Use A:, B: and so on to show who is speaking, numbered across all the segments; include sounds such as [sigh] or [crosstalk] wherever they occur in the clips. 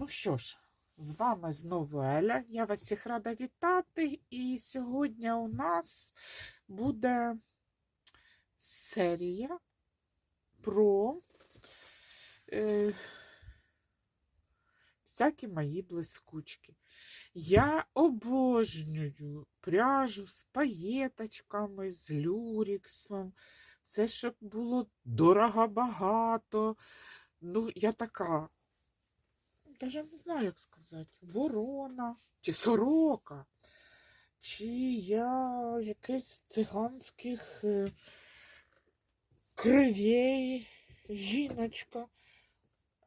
A: Ну що ж, з вами знову Еля. Я вас всіх рада вітати. І сьогодні у нас буде серія про е, всякі мої блискучки. Я обожнюю пряжу з паєточками, з люріксом. Все, щоб було дорого багато. Ну, я така даже не знаю, як сказати, ворона, чи сорока, чи я якийсь циганських е, кривей, жіночка.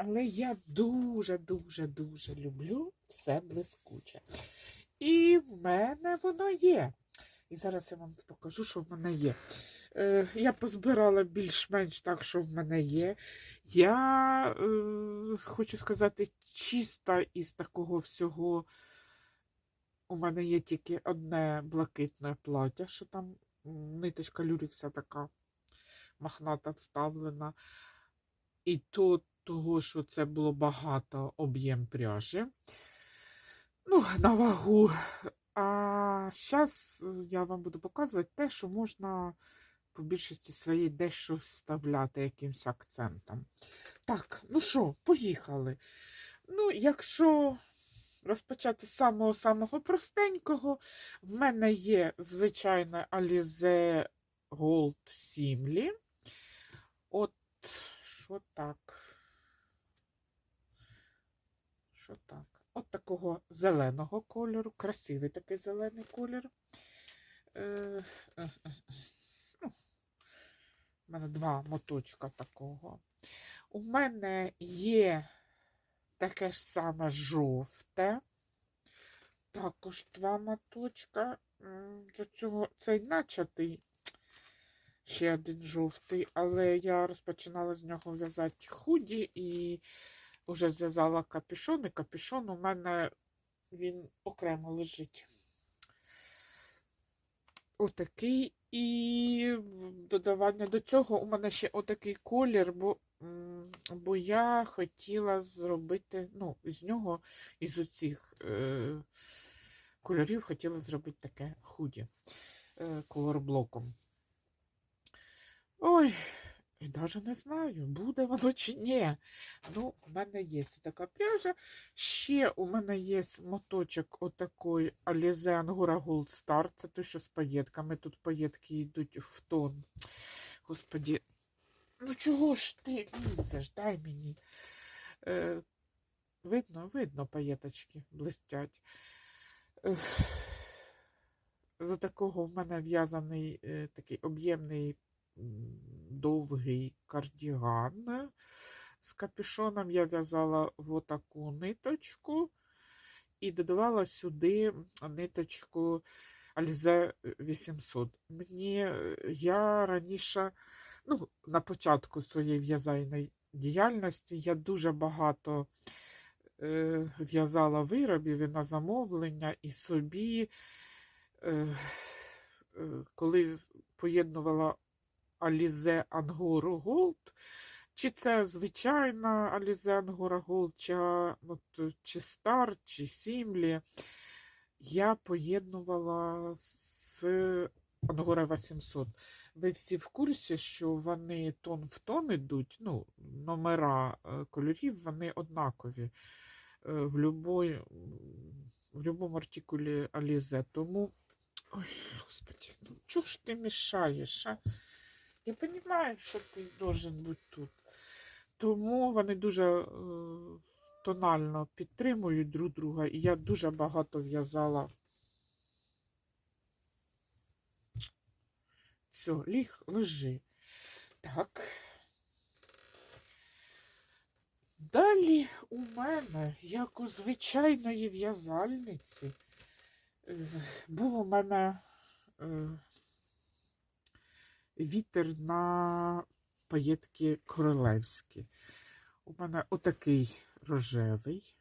A: Але я дуже-дуже-дуже люблю все блискуче. І в мене воно є. І зараз я вам покажу, що в мене є. Е, я позбирала більш-менш так, що в мене є. Я е, хочу сказати, чисто із такого всього. У мене є тільки одне блакитне плаття, що там ниточка люрікса така махната вставлена. І то того, що це було багато об'єм пряжі. Ну, на вагу. А зараз я вам буду показувати те, що можна по більшості своєї дещо вставляти якимось акцентом. Так, ну що, поїхали. Ну, якщо розпочати з самого-самого простенького, в мене є звичайне Alize Gold Simli. От, що так. Що так? От такого зеленого кольору, красивий такий зелений колір. Е, е, е, е. У мене два моточка такого. У мене є таке ж саме жовте. Також два моточка. До цього цей начатий. Ще один жовтий, але я розпочинала з нього в'язати худі і вже зв'язала капюшон, і капюшон у мене він окремо лежить. Отакий. І додавання до цього у мене ще отакий колір, бо, бо я хотіла зробити, ну, з нього, із оцих е, кольорів хотіла зробити таке худі е, колорблоком. Ой, і навіть не знаю, буде воно [laughs] чи ні. Ну, у мене є така пряжа. Ще у мене є моточок отакий Alize Angora Gold Star. Це той, що з паєтками. Тут паєтки йдуть в тон. Господі, ну чого ж ти лізеш? Дай мені. Е, видно, видно, паєточки блистять. Ех, За такого в мене в'язаний е, такий об'ємний довгий кардіган. З капюшоном я в'язала в таку ниточку і додавала сюди ниточку Alize 800. Мені я раніше, ну, на початку своєї в'язальної діяльності, я дуже багато е, в'язала виробів і на замовлення і собі, е, е, коли поєднувала Alize Angora Gold, чи це звичайна Alize Angora Gold, чи, от, чи Star, чи Simli, я поєднувала з Angora 800. Ви всі в курсі, що вони тон в тон ідуть, ну, номера е, кольорів, вони однакові е, в любой, в любому артикулі Alize. Тому, ой, господи, ну чого ж ти мішаєш, а? Я розумію, що ти должен бути тут. Тому вони дуже е, тонально підтримують друг друга, і я дуже багато в'язала. Все, ліг, лежи. Так. Далі у мене, як у звичайної в'язальниці, е, був у мене е, вітер на паєтки королевські. У мене отакий рожевий.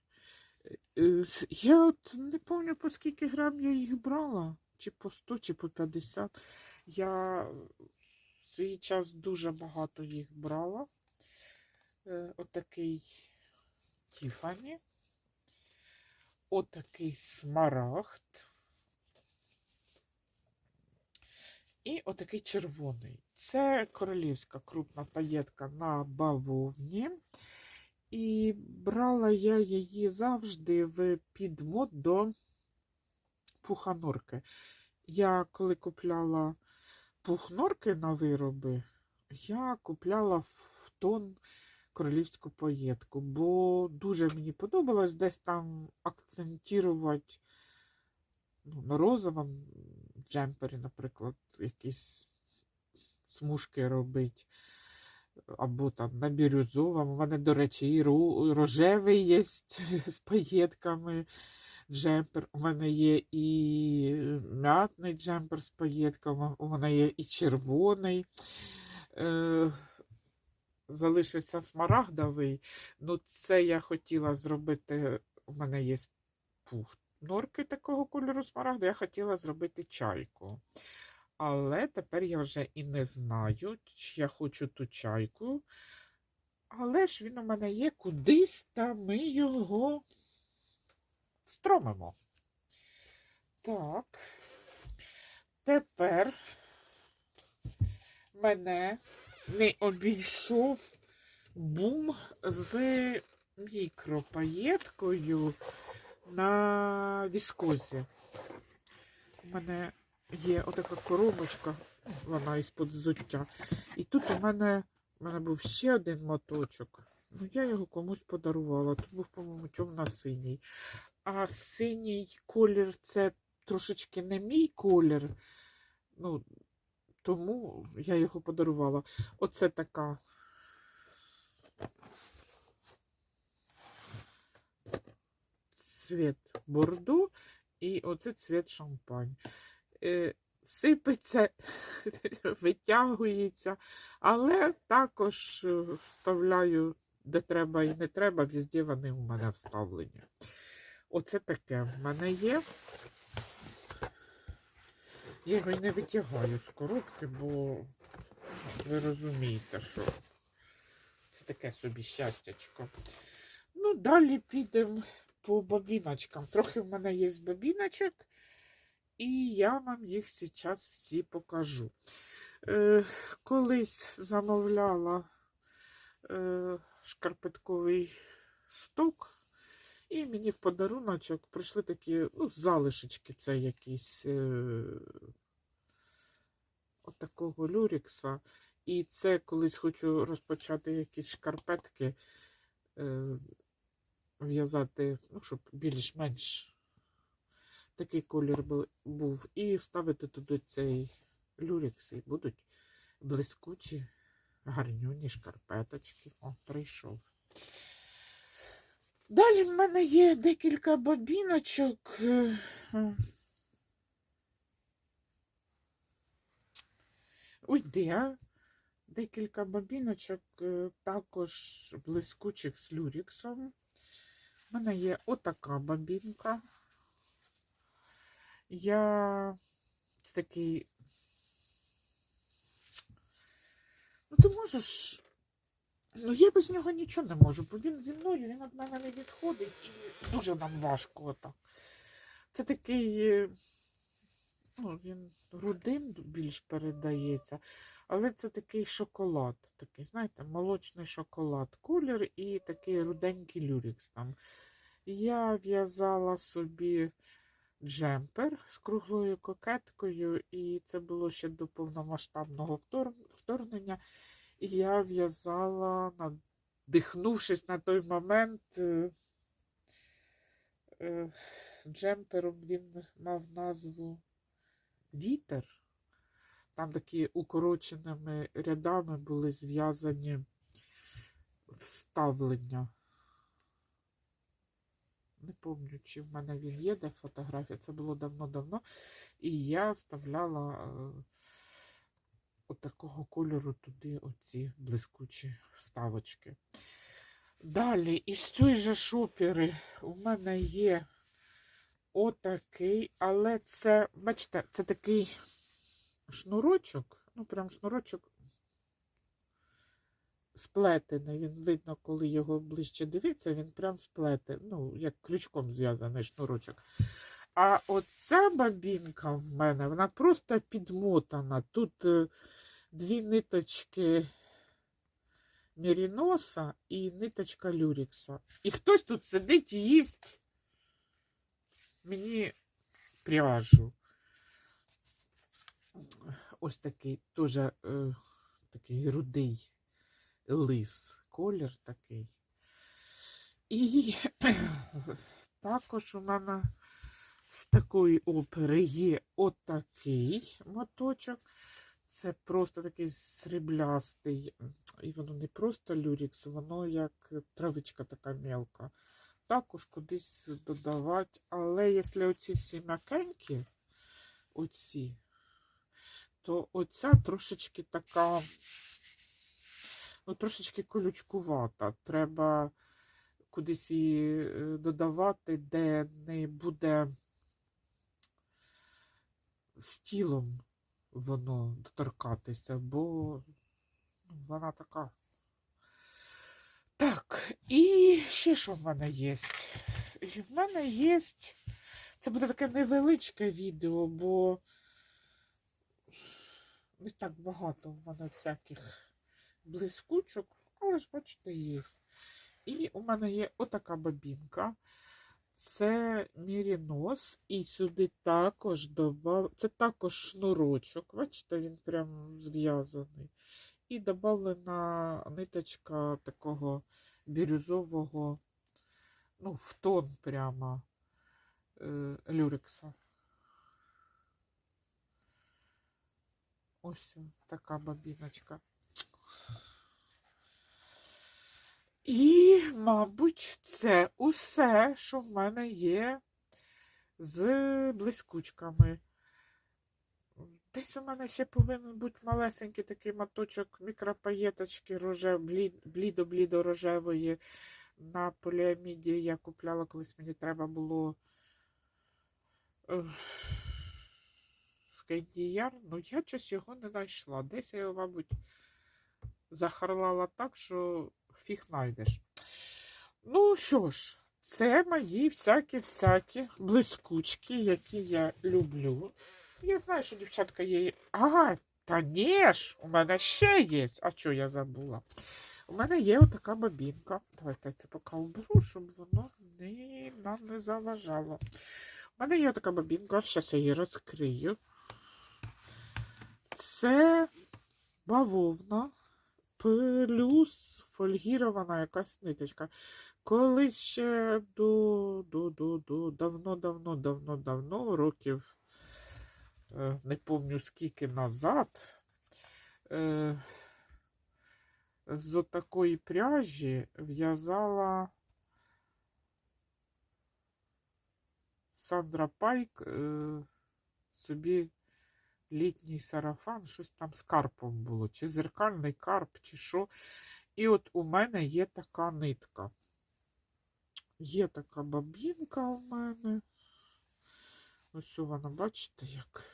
A: Е, Я от не пам'ятаю, по скільки грам я їх брала, чи по 100, чи по 50. Я в свій час дуже багато їх брала. Е, Отакий Тіфані. отакий смарагд. І отакий червоний. Це королівська крупна паєтка на бавовні. І брала я її завжди в підмот до пуханорки. Я коли купляла пухнорки на вироби, я купляла в тон королівську паєтку, бо дуже мені подобалось десь там акцентувати ну, на розовому джемпері, наприклад, якісь смужки робити. Або там на бірюзовому. У мене, до речі, і рожевий є з паєтками джемпер. У мене є і м'ятний джемпер з паєтками, у мене є і червоний. Е, залишився смарагдовий. Ну, це я хотіла зробити. У мене є пух норки такого кольору смарагду, я хотіла зробити чайку. Але тепер я вже і не знаю, чи я хочу ту чайку. Але ж він у мене є кудись, та ми його стромимо. Так. Тепер мене не обійшов бум з мікропаєткою на віскозі. У мене є отака коробочка, вона із-под взуття. І тут у мене, у мене був ще один моточок. Ну, я його комусь подарувала. Тут був, по-моєму, темно-синій. А синій колір це трошечки не мій колір. Ну, тому я його подарувала. Оце така. Цвіт бордо і оце цвіт шампань. Е, сипеться, [laughs] витягується, але також е, вставляю, де треба і не треба, везде вони у мене вставлені. Оце таке в мене є. Я його не витягаю з коробки, бо ви розумієте, що це таке собі щастячко. Ну, далі підемо по бобіночкам. Трохи в мене є бобіночок, і я вам їх зараз всі покажу. Е, колись замовляла е, шкарпетковий сток, і мені в подаруночок прийшли такі ну, залишечки, це якісь е, от такого люрікса. І це колись хочу розпочати якісь шкарпетки, е, в'язати, ну, щоб більш-менш такий колір був. І ставити туди цей люрікс, і будуть блискучі, гарнюні шкарпеточки. О, прийшов. Далі в мене є декілька бобіночок. е, е. Уйди, а? Декілька бобіночок, е, також блискучих з люріксом. У мене є отака бобінка. Я це такий. Ну, ти можеш. Ну, я без нього нічого не можу, бо він зі мною, він від мене не відходить і дуже нам важко отак. Це такий, ну, він рудим більш передається, але це такий шоколад, такий, знаєте, молочний шоколад, колір і такий руденький люрікс там. Я в'язала собі джемпер з круглою кокеткою, і це було ще до повномасштабного вторгнення. І я в'язала, надихнувшись на той момент е, е, джемпером, він мав назву Вітер. Там такі укороченими рядами були зв'язані вставлення. Не пам'ятаю, чи в мене він є, де фотографія. Це було давно-давно. І я вставляла е, от кольору туди оці блискучі вставочки. Далі, із цієї же шопери у мене є отакий, але це, бачите, це такий шнурочок, ну прям шнурочок сплетений. Він видно, коли його ближче дивиться, він прям сплете, ну, як крючком зв'язаний шнурочок. А оця бабінка в мене, вона просто підмотана. Тут е, дві ниточки Міріноса і ниточка Люрікса. І хтось тут сидить і їсть мені пряжу. Ось такий теж е, такий рудий лис, колір такий. І [clears throat] також у мене з такої опери є отакий моточок. Це просто такий сріблястий. І воно не просто люрікс, воно як травичка така мелка. Також кудись додавати. Але якщо оці всі м'якенькі, оці, то оця трошечки така, ну, трошечки колючкувата. Треба кудись її е, додавати, де не буде з тілом воно доторкатися, бо ну, вона така. Так, і ще що в мене є? В мене є. Це буде таке невеличке відео, бо не так багато в мене всяких блискучок, але ж, бачите, є. І у мене є отака бабінка. Це мірінос, і сюди також добав... Це також шнурочок. Бачите, він прям зв'язаний. І додавлена ниточка такого бірюзового, ну, в тон прямо е, люрекса. Ось така бабіночка. І, мабуть, це усе, що в мене є з блискучками. Десь у мене ще повинен бути малесенький такий моточок мікропаєточки блідо-блідо рожевої на поліаміді. Я купляла, колись мені треба було ех, в Ну, я щось його не знайшла. Десь я його, мабуть, захарлала так, що фіг знайдеш. Ну що ж, це мої всякі-всякі блискучки, які я люблю. Я знаю, що дівчатка є. Ага, та ні ж, у мене ще є. А що я забула? У мене є отака бабінка. Давайте я це поки уберу, щоб воно не, нам не заважало. У мене є така бабінка, зараз я її розкрию. Це бавовна плюс фольгірована якась ниточка. Колись ще до, до, до, до давно-давно, давно-давно, років, е, не пам'ятаю скільки назад, е, з отакої пряжі в'язала Сандра Пайк е, собі літній сарафан, щось там з карпом було, чи зеркальний карп, чи що. І от у мене є така нитка. Є така бабінка у мене. Ось вона, бачите, як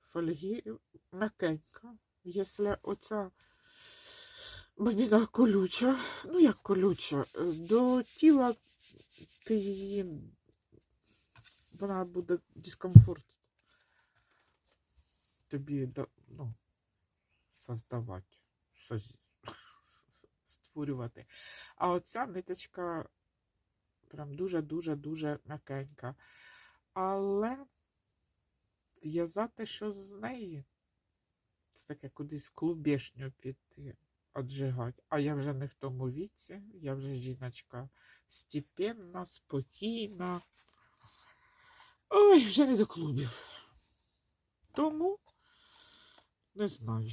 A: фольги м'якенька. Якщо оця бабіна колюча, ну як колюча, до тіла ти її, вона буде дискомфорт тобі ну, создавати, соз... [laughs] створювати. А оця ниточка прям дуже-дуже-дуже м'якенька. Але в'язати що з неї, це таке кудись в клубешню піти, отжигати. А я вже не в тому віці, я вже жіночка степенна, спокійна. Ой, вже не до клубів. Тому не знаю.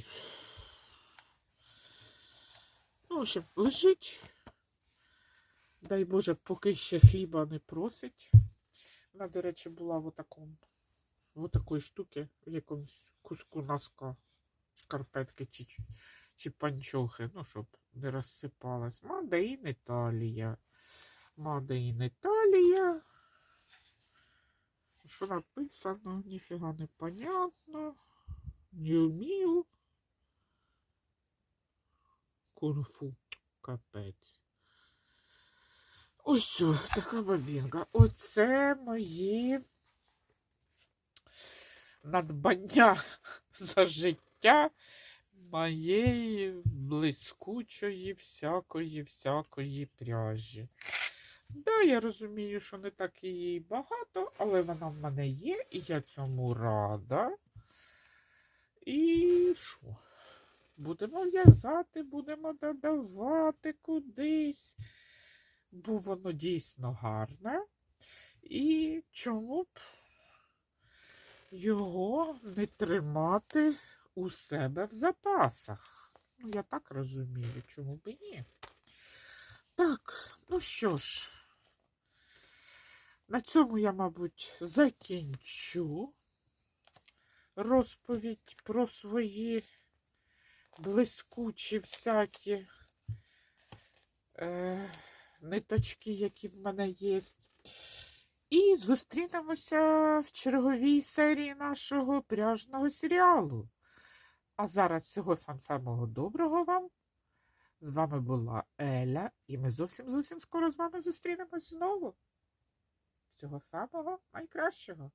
A: Ну, общем, лежить. Дай Боже, поки ще хліба не просить. Вона, до речі, була в такому, в такої штуки, в якомусь куску носка, шкарпетки чи, чи панчохи, ну, щоб не розсипалась. Мадеїн Італія. Мадеїн Італія. Що написано? Ніфіга не понятно. Не вмію. кунг-фу. Капець. Ось така бабінка. Оце мої надбання за життя моєї блискучої всякої всякої пряжі. Да, я розумію, що не так її багато, але вона в мене є, і я цьому рада. І що? Будемо в'язати, будемо додавати кудись, бо воно дійсно гарне. І чому б його не тримати у себе в запасах? Ну, я так розумію, чому б і ні. Так, ну що ж, на цьому я, мабуть, закінчу розповідь про свої блискучі всякі е, ниточки, які в мене є. І зустрінемося в черговій серії нашого пряжного серіалу. А зараз всього сам самого доброго вам. З вами була Еля, і ми зовсім зовсім скоро з вами зустрінемось знову. Всього самого найкращого.